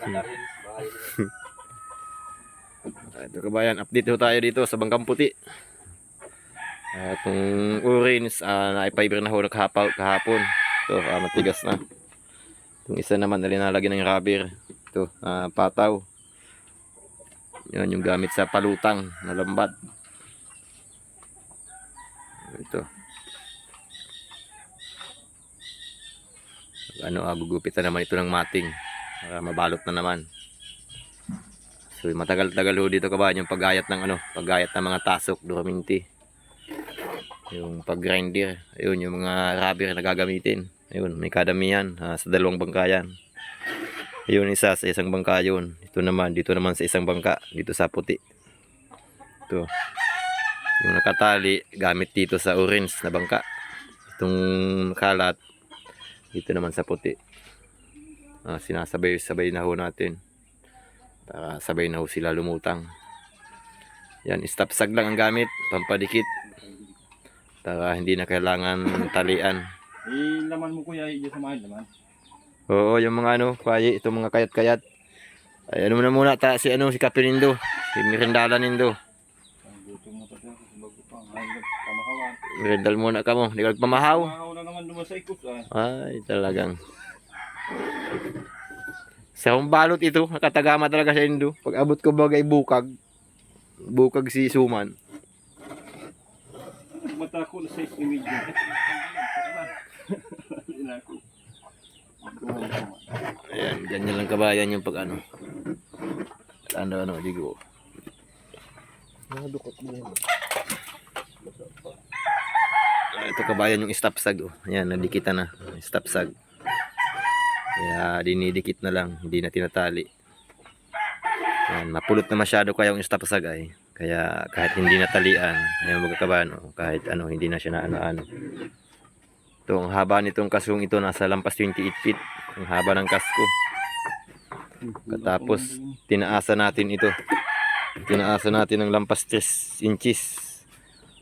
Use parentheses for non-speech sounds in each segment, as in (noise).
(laughs) Ito kabayan, update ho tayo dito sa Bangkang Puti. Ah, Itong orange, uh, naipiber na ho naghapaw kahapon. Ito, ah, matigas na. Itong isa naman, nalinalagyan ng rubber. Ito, ah, pataw. Yan, yung gamit sa palutang na lambat. Ito. Ano, ah, gugupitan naman ito ng mating. Para mabalot na naman. So matagal-tagal ho dito kabayan yung paggayat ng ano, paggayat ng mga tasok, duraminti. Yung pag-grinder, ayun yung mga rubber na gagamitin. Ayun, may kadamihan ah, sa dalawang bangka yan. Ayun isa sa isang bangka yun. Ito naman, dito naman sa isang bangka, dito sa puti. Ito. Yung nakatali, gamit dito sa orange na bangka. Itong kalat, dito naman sa puti. Ah, sinasabay-sabay na ho natin para sabay na ho sila lumutang. Yan, stop sag lang ang gamit, pampadikit. Para hindi na kailangan talian. Eh, laman mo kuya, iyo sa mahal naman. Oo, yung mga ano, kwaye, itong mga kayat-kayat. Ay, ano na muna ta, si ano, si Kapinindo. Si Mirindala Nindo. Mirindal muna ka mo, hindi ka pamahaw. Pamahaw na naman naman sa ikot ah. Ay, talagang. Sa akong balot ito, nakatagama talaga sa Indo. Pag abot ko bagay bukag, bukag si Suman. Mata ko na 6 ni medyo. Ayan, ganyan lang kabayan yung pag ano. Ano, ano, digo. Nadukot mo yun. Ito kabayan yung stop sag. Oh. Ayan, nadikitan na. Stop sag. Kaya dinidikit na lang, hindi na tinatali. Ayan, napulot na masyado kaya yung stop sag ay. Kaya kahit hindi natalian, ayan mga kahit ano, hindi na siya na ano-ano. Ito, ang haba nitong kasong ito, nasa lampas 28 feet. Ang haba ng kasko. Katapos, tinaasa natin ito. Tinaasa natin ng lampas 3 inches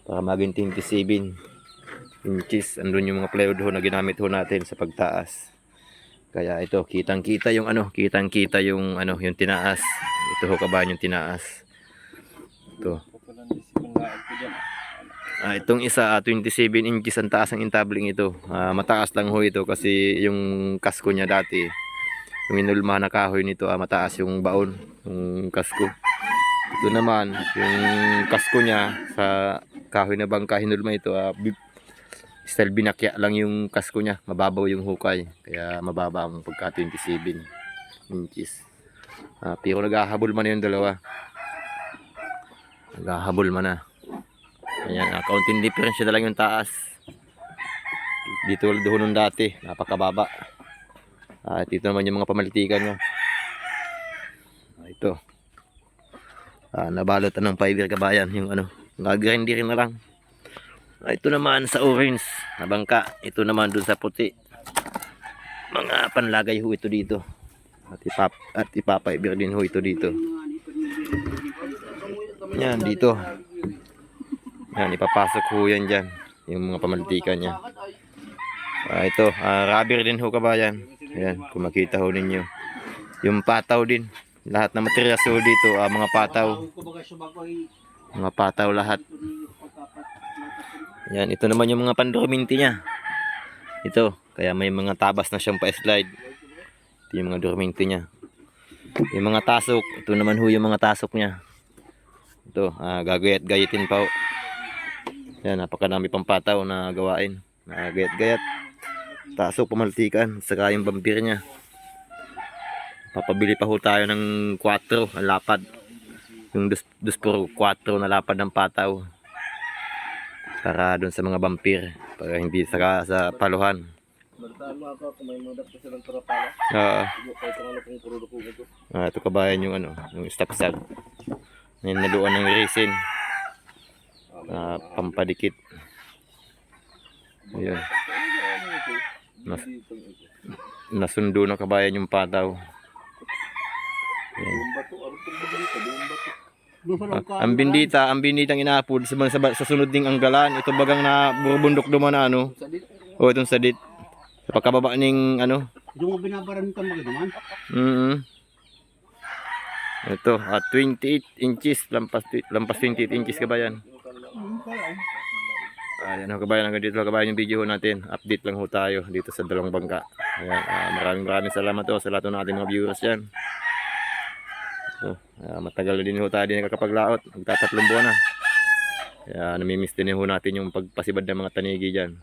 para maging 27 inches. Andun yung mga plywood ho na ginamit ho natin sa pagtaas. Kaya ito, kitang-kita yung ano, kitang-kita yung ano, yung tinaas. Ito ho kabayan yung tinaas. Ito. Ah, itong isa, ah, 27 inches ang taas ng intabling ito. Ah, mataas lang ho ito kasi yung kasko niya dati, yung inulma na kahoy nito, ah, mataas yung baon, yung kasko. Ito naman, yung kasko niya sa kahoy na bangka hinulma ito, ah, style binakya lang yung kasko niya, mababaw yung hukay, kaya mababa ang pagka 27 inches. Ah, pero naghahabol man yung dalawa. Naghahabol man na. Ayan, ah, kaunting difference na lang yung taas. Dito doon nung dati, napakababa. Ah, dito naman yung mga pamalitikan niya. Ah, ito. Ah, nabalot na ng fiber kabayan yung ano, gagrinderin na lang. Ah, ito naman sa orange na bangka. Ito naman dun sa puti. Mga panlagay ho ito dito. At ipap at ipapiber din ho ito dito. Yan dito. Yan ipapasok ho yan diyan yung mga pamalitikan niya. Ah, ito, ah, rubber din ho kabayan. Ayan, kung makita ho ninyo. Yung pataw din. Lahat ng materyas ho dito, ah, mga pataw. Mga pataw lahat. Yan, ito naman yung mga pandorminti niya. Ito, kaya may mga tabas na siyang pa-slide. Ito yung mga dorminti niya. Yung mga tasok, ito naman ho yung mga tasok niya. Ito, ah, gagayat-gayatin pa ho. Yan, napakadami pang pataw na gawain. Nagayat-gayat. Tasok, pamaltikan, saka yung vampire niya. Papabili pa ho tayo ng 4, ang lapad. Yung 2 por 4 na lapad ng pataw para doon sa mga vampire para hindi saka sa paluhan. Balitaan ako kung may mudak pa silang tarapala. Ibo kahit ang ano kung puro ko ito. ah, ito kabayan yung ano, yung stop sag. Ngayon naluan ng resin, ah, pampadikit. Ayun, Nas- nasundo na kabayan yung pataw. Ayan. Ah, ang bindita, ang binditang inaapod sa, sa, sa sunod ding anggalan, ito bagang na burbundok duman na ano, o itong sadit. Sa pagkababa ning ano, Yung binabaran ka mga naman. mm Ito, at 28 inches, lampas, lampas 28 inches kabayan. Ayan ho kabayan, hanggang dito kabayan yung video natin. Update lang ho tayo dito sa dalawang bangka. Ayan, ah, maraming maraming salamat ho sa lahat ng ating mga viewers dyan. So, ah, matagal na din ho tayo din nakakapaglaot. Magtatatlong buwan na. Kaya namimiss din ho natin yung pagpasibad ng mga tanigi dyan.